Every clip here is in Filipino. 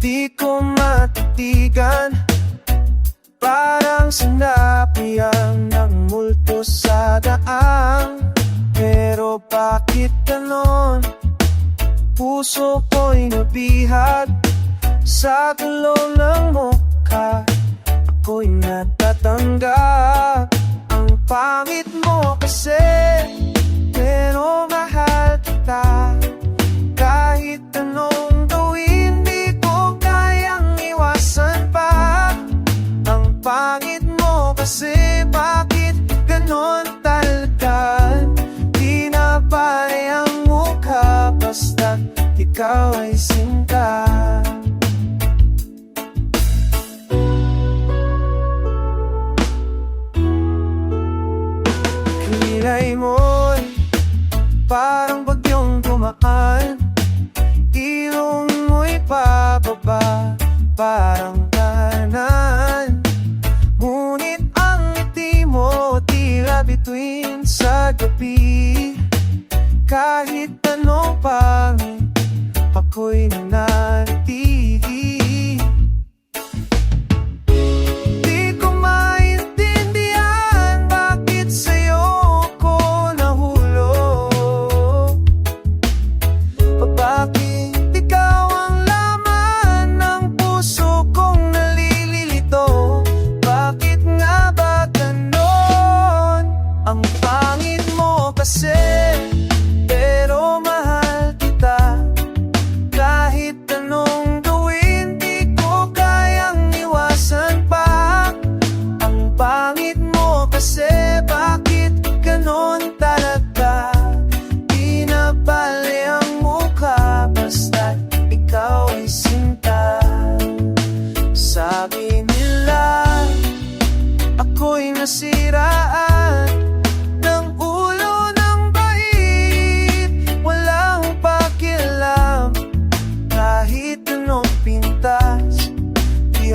Di ko matitigan Parang sinapi ang ng multo sa daang Pero bakit ganon? Puso ko'y nabihag. Sa galaw ng mukha Ako'y natatanggal pangit mo kasi Bakit ganon talaga Di na pare ang mukha Basta ikaw ay sinta? Kilay mo'y parang bagyong tumaan Ilong mo'y pababa, bituin sa gabi Kahit anong pangit, ako'y nananatili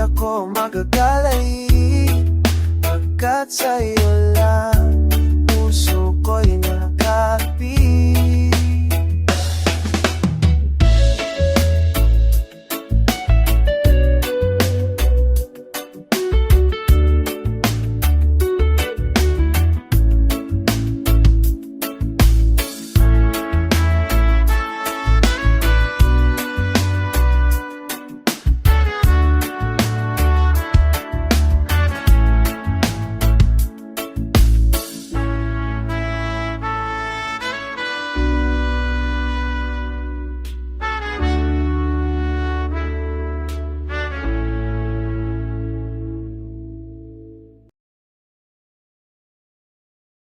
ako magagalay. Pagkat sa'yo